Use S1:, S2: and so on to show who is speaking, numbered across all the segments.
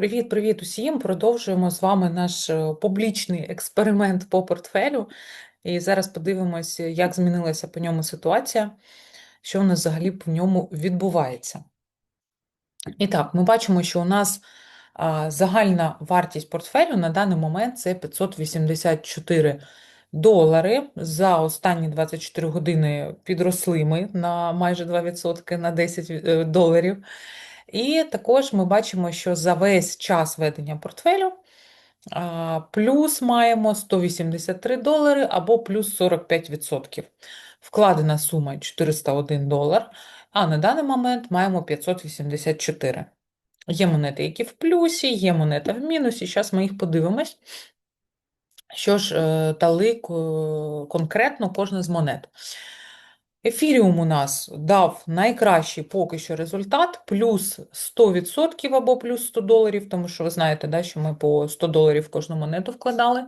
S1: Привіт-привіт усім! Продовжуємо з вами наш е, публічний експеримент по портфелю. І зараз подивимося, як змінилася по ньому ситуація, що у нас взагалі по ньому відбувається. І так, ми бачимо, що у нас загальна вартість портфелю на даний момент це 584 долари. За останні 24 години підросли ми на майже 2% на 10 е, доларів. І також ми бачимо, що за весь час ведення портфелю плюс маємо 183 долари або плюс 45%. Вкладена сума 401 долар, а на даний момент маємо 584. Є монети, які в плюсі, є монета в мінусі. Зараз ми їх подивимось. Що ж е, дали конкретно кожна з монет. Ефіріум у нас дав найкращий поки що результат, плюс 100% або плюс 100 доларів, тому що ви знаєте, да, що ми по 100 доларів кожну монету вкладали.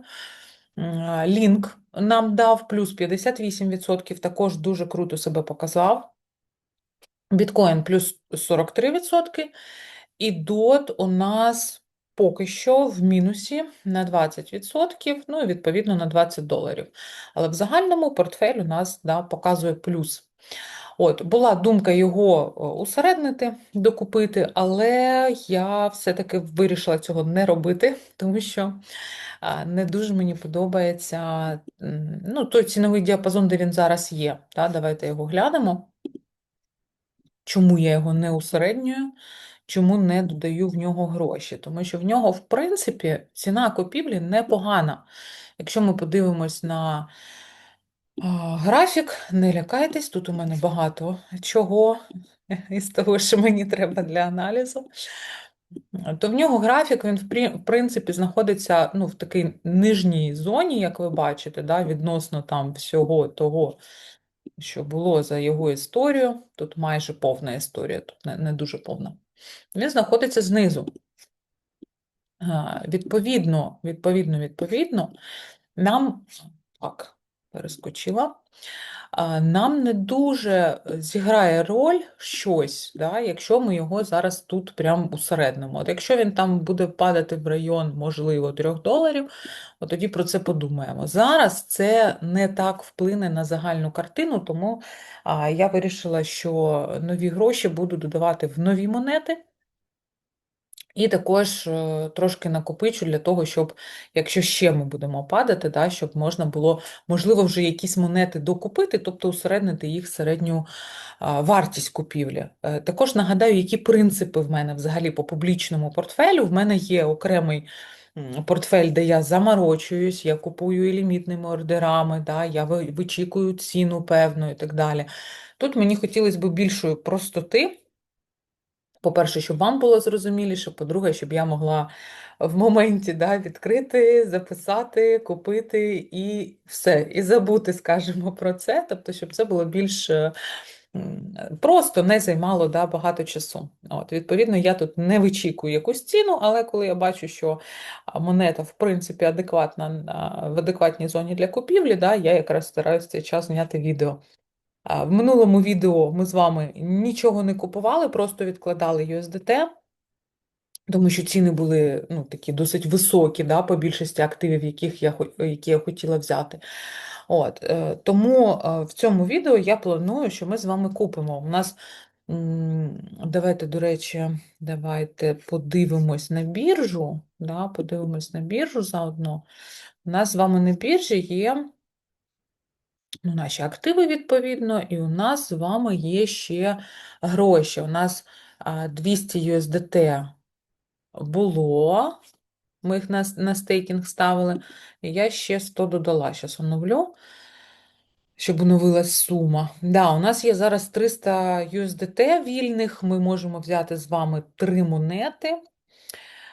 S1: Лінк нам дав плюс 58%, також дуже круто себе показав. Біткоін плюс 43%, і дот у нас поки що в мінусі на 20%, ну і відповідно на 20 доларів. Але в загальному портфель у нас да, показує плюс. От, була думка його усереднити, докупити, але я все-таки вирішила цього не робити, тому що не дуже мені подобається ну, той ціновий діапазон, де він зараз є. Та, давайте його глянемо. Чому я його не усереднюю, чому не додаю в нього гроші? Тому що в нього, в принципі, ціна купівлі непогана. Якщо ми подивимось на графік, не лякайтесь, тут у мене багато чого із того, що мені треба для аналізу. То в нього графік, він в принципі знаходиться ну, в такій нижній зоні, як ви бачите, да, відносно там всього того, що було за його історію. Тут майже повна історія, тут не, не дуже повна. Він знаходиться знизу. Відповідно, відповідно, відповідно, нам так, перескочила. Нам не дуже зіграє роль щось, да, якщо ми його зараз тут прям усереднимо. От якщо він там буде падати в район, можливо, 3 доларів, от тоді про це подумаємо. Зараз це не так вплине на загальну картину, тому я вирішила, що нові гроші буду додавати в нові монети. І також е, трошки накопичу для того, щоб, якщо ще ми будемо падати, да, щоб можна було, можливо, вже якісь монети докупити, тобто усереднити їх середню вартість купівлі. Е, Також нагадаю, які принципи в мене взагалі по публічному портфелю. В мене є окремий портфель, де я заморочуюсь, я купую і лімітними ордерами, да, я вичікую ціну певну і так далі. Тут мені хотілося б більшої простоти. По-перше, щоб вам було зрозуміліше, по-друге, щоб я могла в моменті да, відкрити, записати, купити і все, і забути, скажімо, про це. Тобто, щоб це було більш е, просто не займало да, багато часу. От, відповідно, я тут не вичікую якусь ціну, але коли я бачу, що монета, в принципі, адекватна в адекватній зоні для купівлі, да, я якраз стараюся цей час зняти відео. В минулому відео ми з вами нічого не купували, просто відкладали USDT, тому що ціни були ну, такі досить високі, да, по більшості активів, яких я, які я хотіла взяти. От, е, тому е, в цьому відео я планую, що ми з вами купимо. У нас, давайте, до речі, давайте подивимось на біржу. Да, подивимось на біржу заодно. У нас з вами на біржі є наші активи, відповідно, і у нас з вами є ще гроші. У нас 200 USDT було, ми їх на, на стейкінг ставили, і я ще 100 додала. Зараз оновлю, щоб оновилась сума. Да, у нас є зараз 300 USDT вільних, ми можемо взяти з вами три монети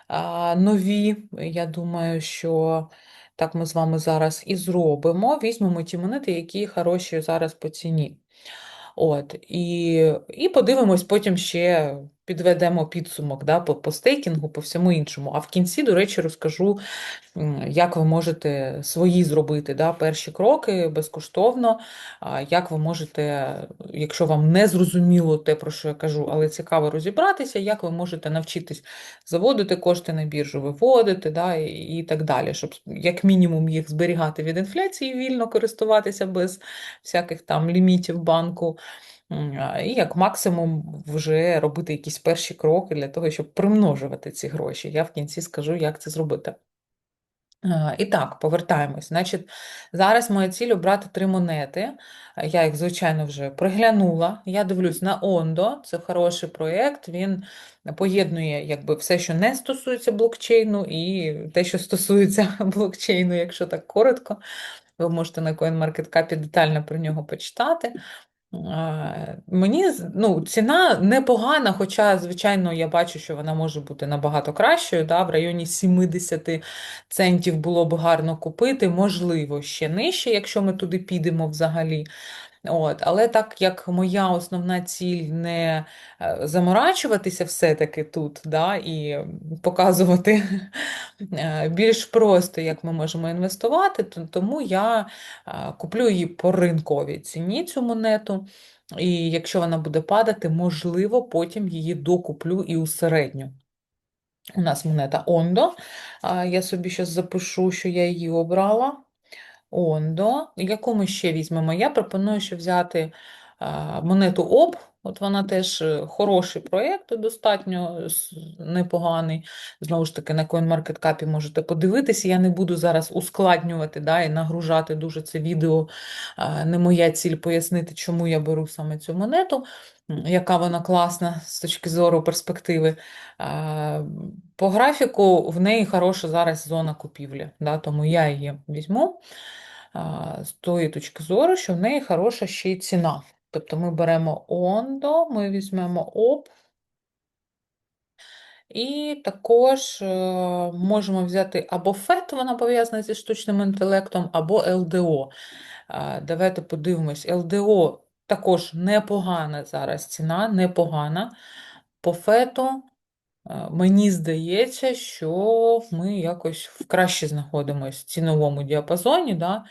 S1: а, нові. Я думаю, що так ми з вами зараз і зробимо. Візьмемо ті монети, які хороші зараз по ціні. От, і, і подивимось потім ще підведемо підсумок да, по, по стейкінгу, по всьому іншому. А в кінці, до речі, розкажу, як ви можете свої зробити да, перші кроки безкоштовно, як ви можете, якщо вам не зрозуміло те, про що я кажу, але цікаво розібратися, як ви можете навчитись заводити кошти на біржу, виводити да, і, так далі, щоб як мінімум їх зберігати від інфляції, вільно користуватися без всяких там лімітів банку. І як максимум вже робити якісь перші кроки для того, щоб примножувати ці гроші. Я в кінці скажу, як це зробити. І так, повертаємось. Значить, зараз моя ціль обрати три монети. Я їх, звичайно, вже приглянула. Я дивлюсь на Ондо, це хороший проєкт. Він поєднує якби, все, що не стосується блокчейну, і те, що стосується блокчейну, якщо так коротко. Ви можете на CoinMarketCap детально про нього почитати. Мені ну, ціна непогана, хоча, звичайно, я бачу, що вона може бути набагато кращою. Да? В районі 70 центів було б гарно купити, можливо, ще нижче, якщо ми туди підемо взагалі. От, Але так як моя основна ціль не е, заморачуватися все-таки тут, да, і показувати е, більш просто, як ми можемо інвестувати, то, тому я е, куплю її по ринковій ціні цю монету. І якщо вона буде падати, можливо, потім її докуплю і у середню. У нас монета Ондо. Я собі зараз запишу, що я її обрала. Ондо. Яку ми ще візьмемо? Я пропоную ще взяти монету ОБ. От вона теж е, хороший проєкт, достатньо непоганий. Знову ж таки, на CoinMarketCap можете подивитися. Я не буду зараз ускладнювати да, і нагружати дуже це відео. Не моя ціль пояснити, чому я беру саме цю монету, яка вона класна з точки зору перспективи. По графіку в неї хороша зараз зона купівлі, да, тому я її візьму з тої точки зору, що в неї хороша ще й ціна. Тобто ми беремо Ондо, ми візьмемо ОП, і також е, можемо взяти або ФЕТ, вона пов'язана зі штучним інтелектом, або ЛДО. Давайте подивимось, ЛДО також непогана зараз ціна, непогана. По ФЕТу Е, мені здається, що ми якось краще знаходимося в ціновому діапазоні, да?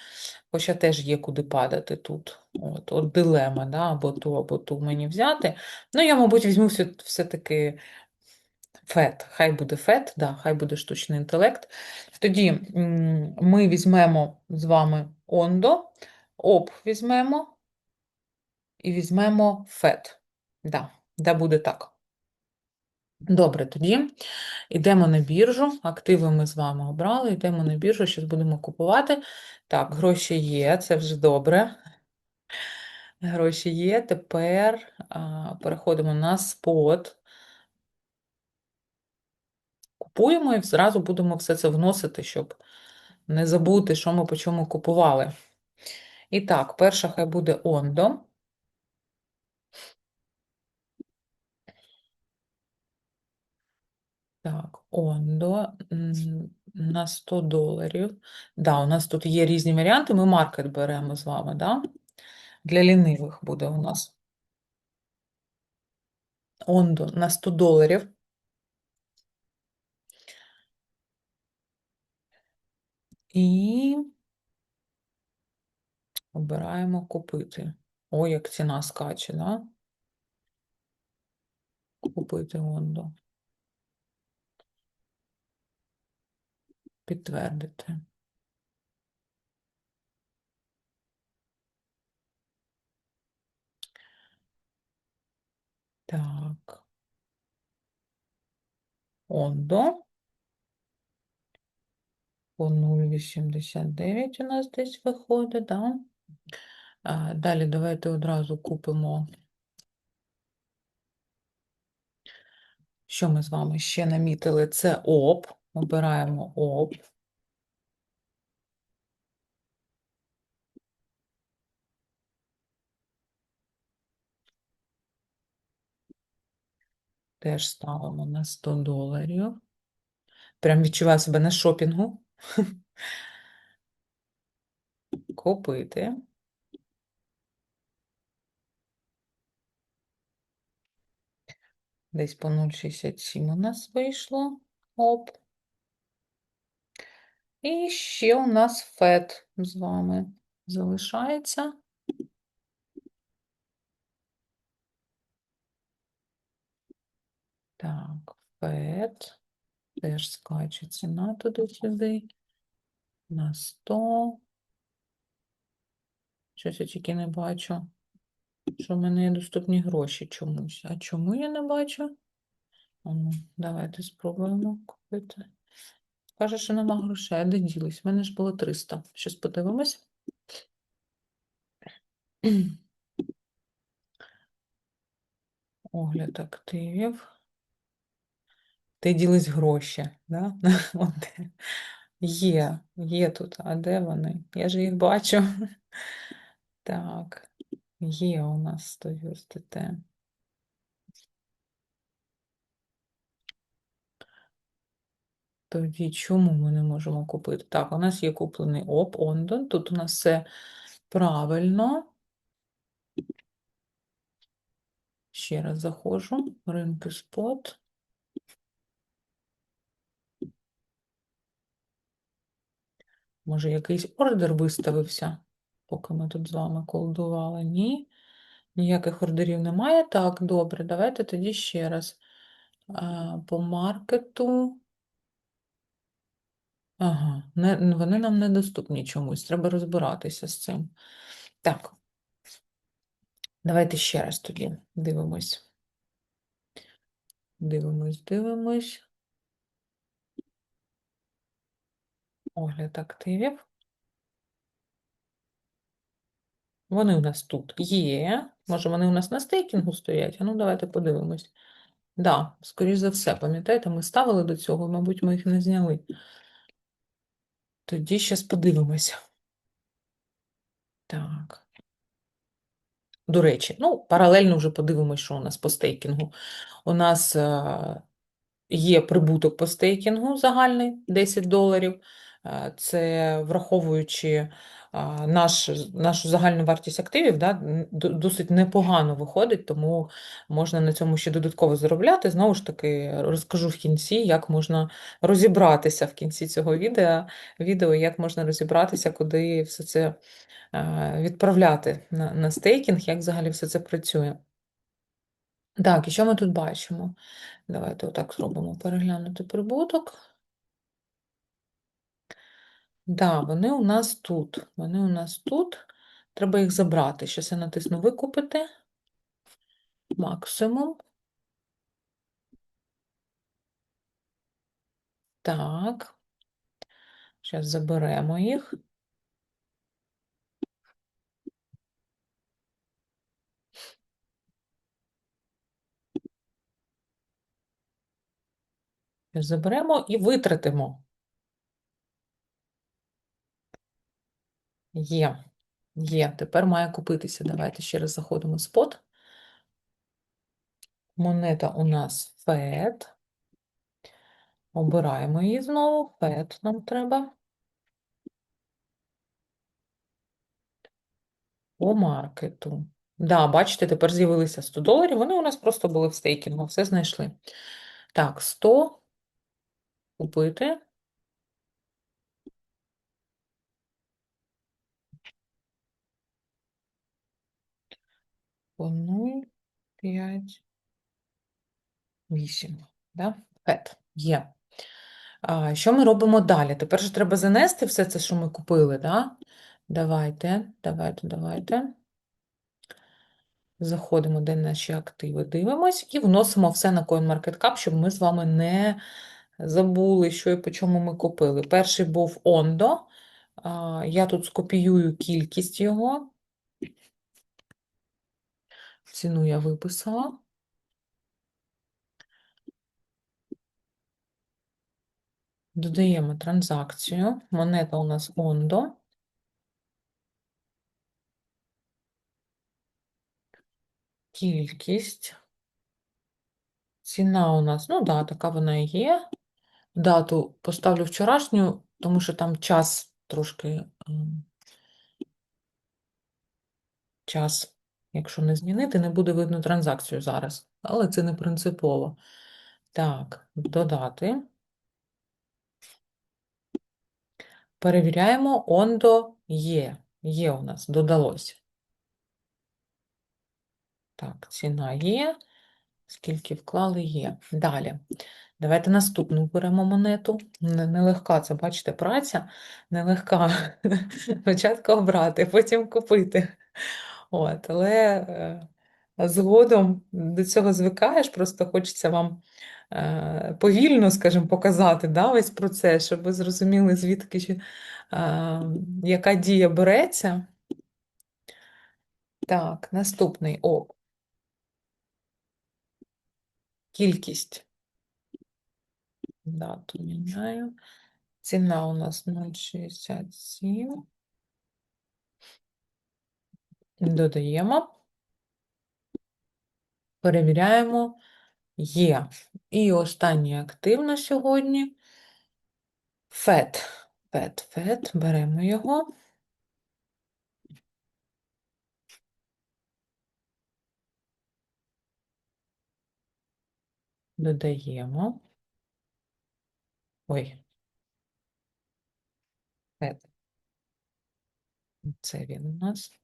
S1: хоча теж є куди падати тут. От, от дилема, да? або ту, або ту мені взяти. Ну, я, мабуть, візьму все-таки фет. Хай буде фет, да, хай буде штучний інтелект. Тоді ми візьмемо з вами ондо, оп візьмемо і візьмемо фет. Да, да буде так. Добре, тоді йдемо на біржу. Активи ми з вами обрали, йдемо на біржу, щось будемо купувати. Так, гроші є, це вже добре. Гроші є. Тепер а, переходимо на спот. Купуємо і зразу будемо все це вносити, щоб не забути, що ми по чому купували. І так, перша хай буде Ондо. Так, Ондо на 100 доларів. Да, у нас тут є різні варіанти. Ми маркет беремо з вами, да? Для лінивих буде у нас. Ондо на 100 доларів. І обираємо купити. Ой, як ціна скаче, да? Купити Ондо. Підтвердити. Так. Ондо. По 0,89 у нас десь виходить, да? Далі давайте одразу купимо. Що ми з вами ще намітили? Це ОП. Обираємо ОП. Теж ставимо на 100 доларів. Прям відчуваю себе на шопінгу. Купити. Десь по 0,67 у нас вийшло. Оп. І ще у нас фет з вами залишається. Так, фет. Теж скаче ціна туди-сюди. На 100. Щось я тільки не бачу, що в мене є доступні гроші чомусь. А чому я не бачу? Ну, давайте спробуємо купити. Каже, що нема грошей. А де ділись? У мене ж було 300. Щось подивимось. Огляд активів. Де ділись гроші, да? Є, є тут. А де вони? Я ж їх бачу. Так, є у нас 100 USDT. Тоді чому ми не можемо купити? Так, у нас є куплений ОП, Ондон. Тут у нас все правильно. Ще раз заходжу. Ринки спот. Може, якийсь ордер виставився, поки ми тут з вами колдували? Ні. Ніяких ордерів немає. Так, добре, давайте тоді ще раз. По маркету. Ага, не, вони нам недоступні чомусь. Треба розбиратися з цим. Так. Давайте ще раз тоді дивимось. Дивимось, дивимось. Огляд активів. Вони у нас тут є. Може, вони у нас на стейкінгу стоять? А ну, давайте подивимось. Так, да, скоріш за все, пам'ятаєте, ми ставили до цього, мабуть, ми їх не зняли. Тоді щас подивимося. Так. До речі, ну, паралельно вже подивимось, що у нас по стейкінгу. У нас е, є прибуток по стейкінгу загальний 10 доларів. Е, Це враховуючи наш, нашу загальну вартість активів, да, досить непогано виходить, тому можна на цьому ще додатково заробляти. Знову ж таки, розкажу в кінці, як можна розібратися в кінці цього відео, відео як можна розібратися, куди все це відправляти на, на стейкінг, як взагалі все це працює. Так, і що ми тут бачимо? Давайте отак зробимо переглянути прибуток. Да, вони у нас тут. Вони у нас тут. Треба їх забрати. Щас я натисну викупити. Максимум. Так. Зараз заберемо їх. Заберемо і витратимо. Є. Є. Тепер має купитися. Давайте ще раз заходимо в спот. Монета у нас FED. Обираємо її знову. FED нам треба. По маркету. Да, бачите, тепер з'явилися 100 доларів. Вони у нас просто були в стейкінгу, все знайшли. Так, 100 купити. По 0, 5, 8. Да? Фет. Є. А, що ми робимо далі? Тепер же треба занести все це, що ми купили, да? Давайте, давайте, давайте. Заходимо, де наші активи, дивимось і вносимо все на CoinMarketCap, щоб ми з вами не забули, що і по чому ми купили. Перший був Ondo. Я тут скопіюю кількість його. Ціну я виписала. Додаємо транзакцію. Монета у нас Ondo. Кількість. Ціна у нас, ну да, така вона і є. Дату поставлю вчорашню, тому що там час трошки. Час, якщо не змінити, не буде видно транзакцію зараз. але це не принципово. Так, додати. Перевіряємо ондо є. Є у нас, додалося. Так, ціна є. Скільки вклали є. Далі. Давайте наступну беремо монету. Нелегка це, бачите, праця. Нелегка. Спочатку обрати, потім купити. От, але е, згодом до цього звикаєш, просто хочеться вам е, повільно, скажімо, показати да, весь процес, щоб ви зрозуміли, звідки е, яка дія береться. Так, наступний о. Кількість. Дату міняю. Ціна у нас 0,67. Додаємо. Перевіряємо. Є. І останнє активно сьогодні. Фет. Фет, фет. Беремо його. Додаємо. Ой. Це він у нас.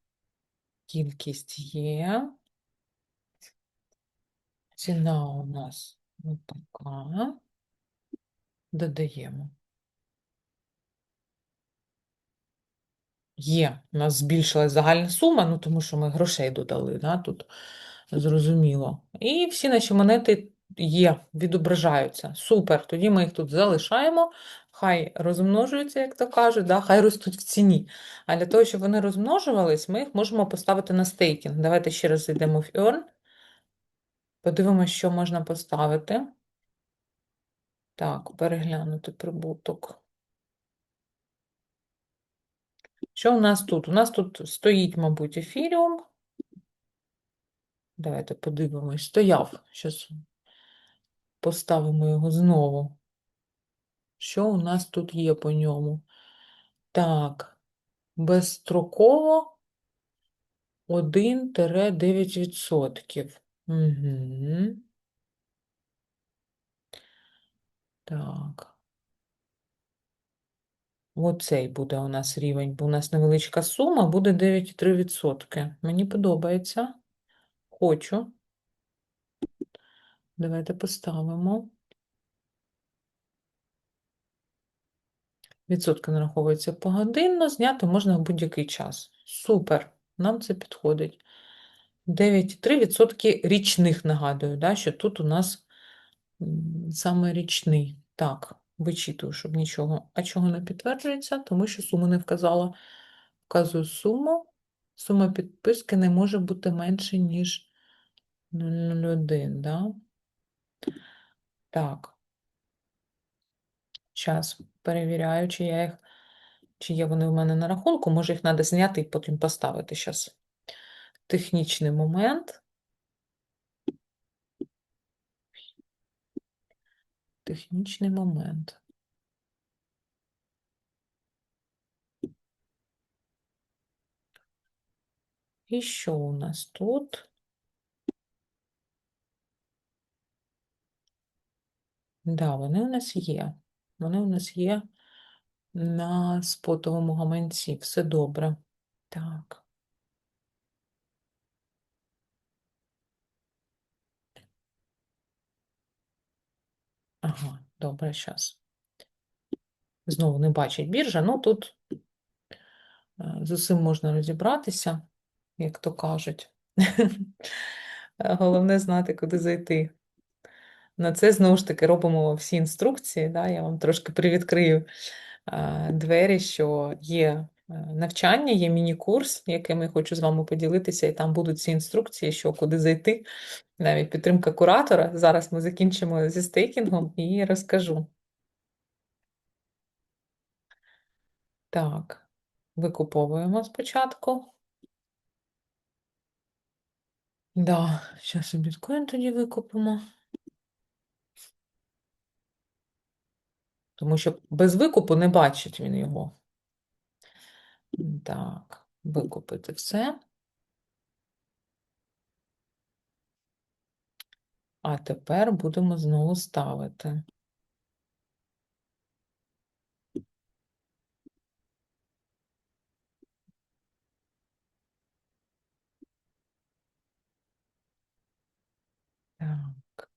S1: Кількість є. Ціна у нас така. Додаємо. Є, у нас збільшилась загальна сума, ну тому що ми грошей додали, да, тут зрозуміло. І всі наші монети є, відображаються. Супер. Тоді ми їх тут залишаємо. Хай розмножуються, як то кажуть, да, хай ростуть в ціні. А для того, щоб вони розмножувались, ми їх можемо поставити на стейкінг. Давайте ще раз зайдемо в Earn. Подивимося, що можна поставити. Так, переглянути прибуток. Що у нас тут? У нас тут стоїть, мабуть, ефіріум. Давайте подивимось. Стояв. Зараз поставимо його знову. Що у нас тут є по ньому? Так, безстроково 1-9%. Угу. Так. Оцей буде у нас рівень, бо у нас невеличка сума, буде 9,3%. Мені подобається. Хочу. Давайте поставимо. Відсотки нараховуються погодинно, зняти можна в будь-який час. Супер, нам це підходить. 9,3% річних, нагадую, да, що тут у нас саме річний. Так, вичитую, щоб нічого. А чого не підтверджується? Тому що суму не вказала. Вказую суму. Сума підписки не може бути менше, ніж 0,01, да? Так. Час перевіряю, чи я їх, чи є вони в мене на рахунку. Може, їх треба зняти і потім поставити зараз. Технічний момент. Технічний момент. І що у нас тут? Да, вони у нас є. Вони у нас є на спотовому гаманці. Все добре. Так. Ага, добре, зараз. Знову не бачить біржа, ну тут е, з усім можна розібратися, як то кажуть. Головне знати, куди зайти. На це знову ж таки робимо всі інструкції. Да? Я вам трошки привідкрию двері, що є е, навчання, є міні-курс, яким я хочу з вами поділитися, і там будуть ці інструкції, що куди зайти, навіть підтримка куратора. Зараз ми закінчимо зі стейкінгом і розкажу. Так, викуповуємо спочатку. Да, зараз і біткоін тоді викупимо. Тому що без викупу не бачить він його. Так, викупити все. А тепер будемо знову ставити. Так.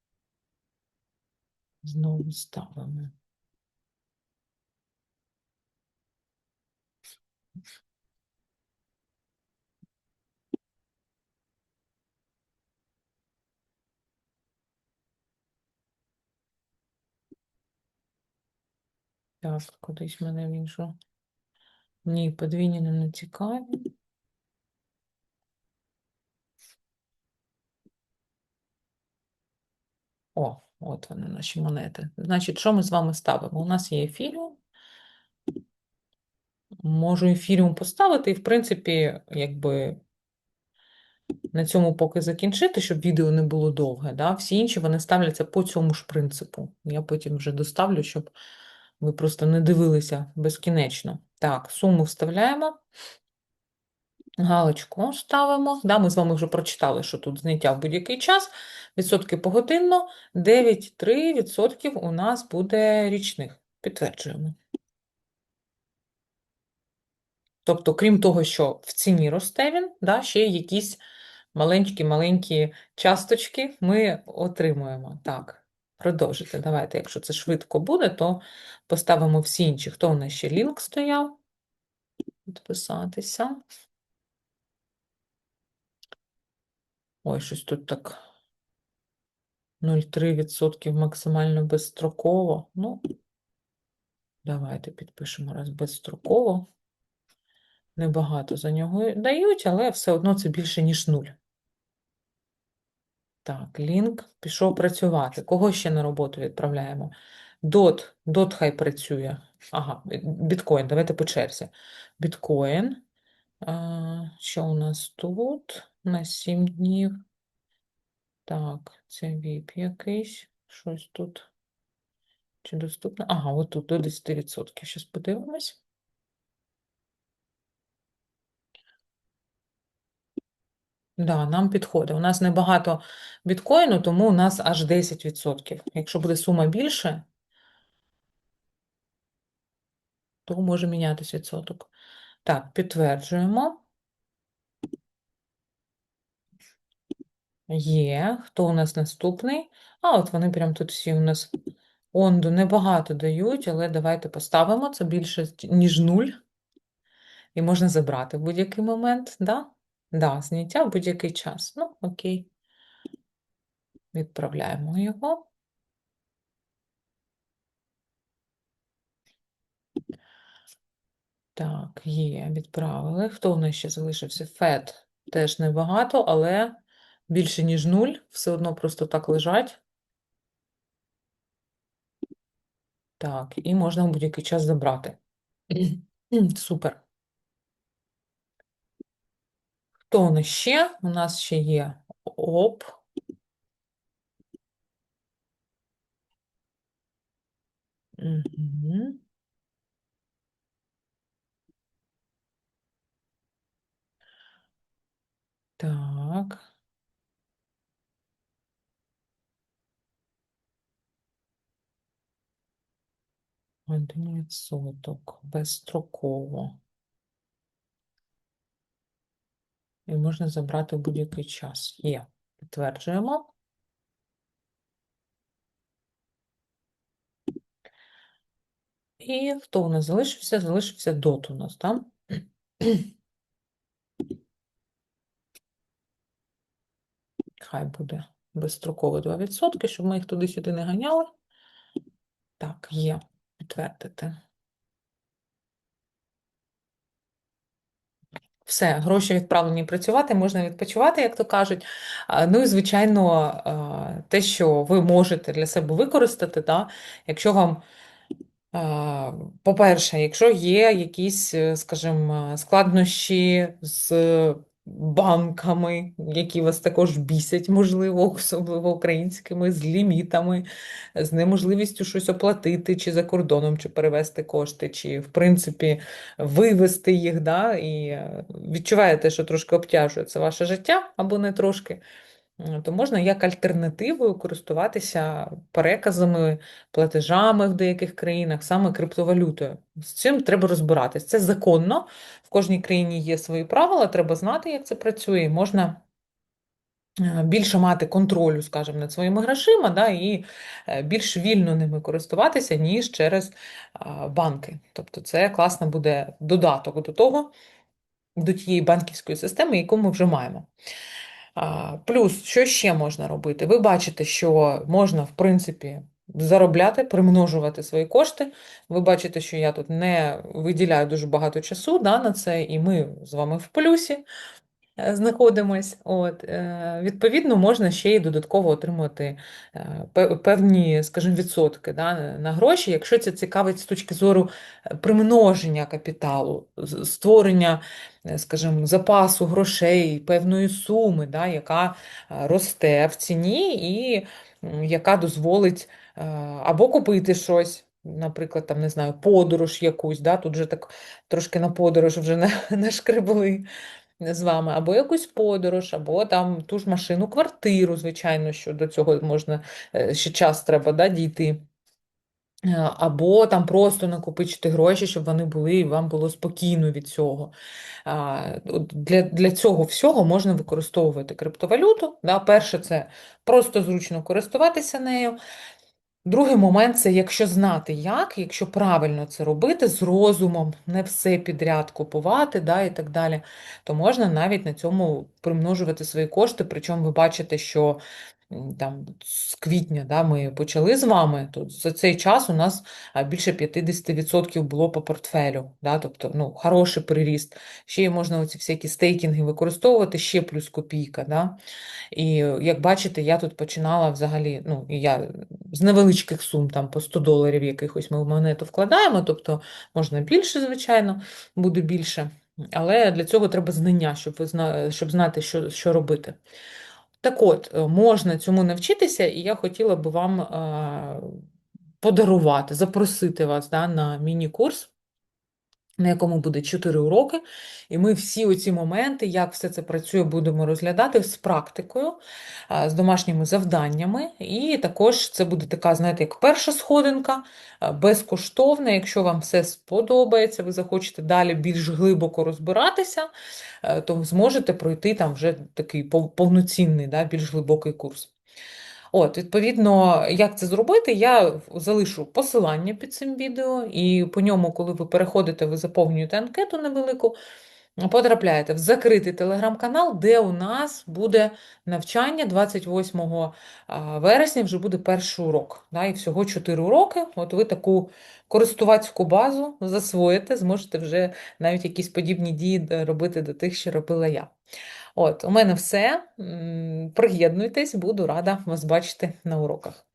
S1: Знову ставимо. Так, кудись мене в іншу. Ні, подвійні не цікаві. О, от вони наші монети. Значить, що ми з вами ставимо? У нас є ефіріум. Можу ефіріум поставити, і, в принципі, якби на цьому поки закінчити, щоб відео не було довге. Да? Всі інші вони ставляться по цьому ж принципу. Я потім вже доставлю, щоб ви просто не дивилися безкінечно. Так, суму вставляємо. Галочку ставимо. Да, Ми з вами вже прочитали, що тут зняття в будь-який час. Відсотки погодинно. 9,3% у нас буде річних. Підтверджуємо. Тобто, крім того, що в ціні росте він, да, ще якісь маленькі-маленькі часточки ми отримуємо. Так, продовжити. Давайте, якщо це швидко буде, то поставимо всі інші. Хто у нас ще лінк стояв? Підписатися. Ой, щось тут так 0,3% максимально безстроково. Ну, давайте підпишемо раз безстроково. Небагато за нього дають, але все одно це більше, ніж нуль. Так, лінк пішов працювати. Кого ще на роботу відправляємо? Дот, дот хай працює. Ага, біткоін, давайте по черзі. Біткоін. Що у нас тут? На 7 днів. Так, це VIP якийсь. Щось тут. Чи доступно? Ага, отут до 10%. Щас подивимось. Да, нам підходить. У нас небагато біткоїну, тому у нас аж 10%. Якщо буде сума більше, то може мінятися відсоток. Так, підтверджуємо. Є. Хто у нас наступний? А, от вони прям тут всі у нас онду небагато дають, але давайте поставимо. Це більше, ніж нуль. І можна забрати в будь-який момент, да? Да, зняття в будь-який час. Ну, окей. Відправляємо його. Так, є, відправили. Хто у нас ще залишився? Фет теж небагато, але більше, ніж нуль. Все одно просто так лежать. Так, і можна в будь-який час забрати. Супер. Хто у ще? У нас ще є ОП. Угу. Так. Один відсоток. Безстроково. І можна забрати в будь-який час. Є. Підтверджуємо. І хто у нас залишився? Залишився дот у нас, так? Хай буде безстроково 2%, щоб ми їх туди-сюди не ганяли. Так, є. Підтвердити. Все, гроші відправлені працювати, можна відпочивати, як то кажуть. Ну і, звичайно, те, що ви можете для себе використати, да, якщо вам, по-перше, якщо є якісь, е, скажімо, складнощі з банками, які вас також бісять, можливо, особливо українськими, з лімітами, з неможливістю щось оплатити, чи за кордоном, чи перевести кошти, чи, в принципі, вивести їх, да, і е, відчуваєте, що трошки обтяжує це ваше життя, або не трошки. То можна як альтернативою користуватися переказами, платежами в деяких країнах, саме криптовалютою. З цим треба розбиратись. Це законно, в кожній країні є свої правила, треба знати, як це працює, і можна е, більше мати контролю, скажімо, над своїми грошима, да, і е, більш вільно ними користуватися, ніж через банки. Тобто це класно буде додаток до того, до тієї банківської системи, яку ми вже маємо. Плюс, що ще можна робити? Ви бачите, що можна, в принципі, заробляти, примножувати свої кошти. Ви бачите, що я тут не виділяю дуже багато часу да, на це, і ми з вами в плюсі знаходимось. От, е, відповідно, можна ще й додатково отримувати е, певні, скажімо, відсотки да, на гроші, якщо це цікавить з точки зору е, примноження капіталу, створення, е, скажімо, запасу грошей, певної суми, да, яка е, росте в ціні і яка дозволить е, або купити щось. Наприклад, там, не знаю, подорож якусь, да, тут же так трошки на подорож вже на- нашкребли з вами, або якусь подорож, або там ту ж машину, квартиру, звичайно, що до цього можна е, ще час треба да, дійти. Е, Або там просто накопичити гроші, щоб вони були, і вам було спокійно від цього. Для, для цього всього можна використовувати криптовалюту. Да. Перше, це просто зручно користуватися нею. Другий момент це якщо знати як, якщо правильно це робити з розумом, не все підряд купувати, да, і так далі, то можна навіть на цьому примножувати свої кошти. Причому ви бачите, що там з квітня да, ми почали з вами, то за цей час у нас більше 50% було по портфелю. Да, тобто ну, хороший приріст. Ще можна оці всякі стейкінги використовувати, ще плюс копійка. Да. І як бачите, я тут починала взагалі, ну, я з невеличких сум, там по 100 доларів якихось ми в монету вкладаємо, тобто можна більше, звичайно, буде більше. Але для цього треба знання, щоб ви зна... щоб знати, що, що робити. Так от, е, можна цьому навчитися, і я хотіла би вам е, подарувати, запросити вас да, на міні-курс на якому буде 4 уроки, і ми всі оці моменти, як все це працює, будемо розглядати з практикою, з домашніми завданнями. І також це буде така, знаєте, як перша сходинка, безкоштовна. Якщо вам все сподобається, ви захочете далі більш глибоко розбиратися, е, то зможете пройти там вже такий повноцінний, да, більш глибокий курс. От, відповідно, як це зробити, я залишу посилання під цим відео, і по ньому, коли ви переходите, ви заповнюєте анкету невелику, потрапляєте в закритий телеграм-канал, де у нас буде навчання 28 вересня, вже буде перший урок. Да, і всього 4 уроки. От ви таку користувацьку базу засвоїте, зможете вже навіть якісь подібні дії робити до тих, що робила я. От, у мене все. Приєднуйтесь, буду рада вас бачити на уроках.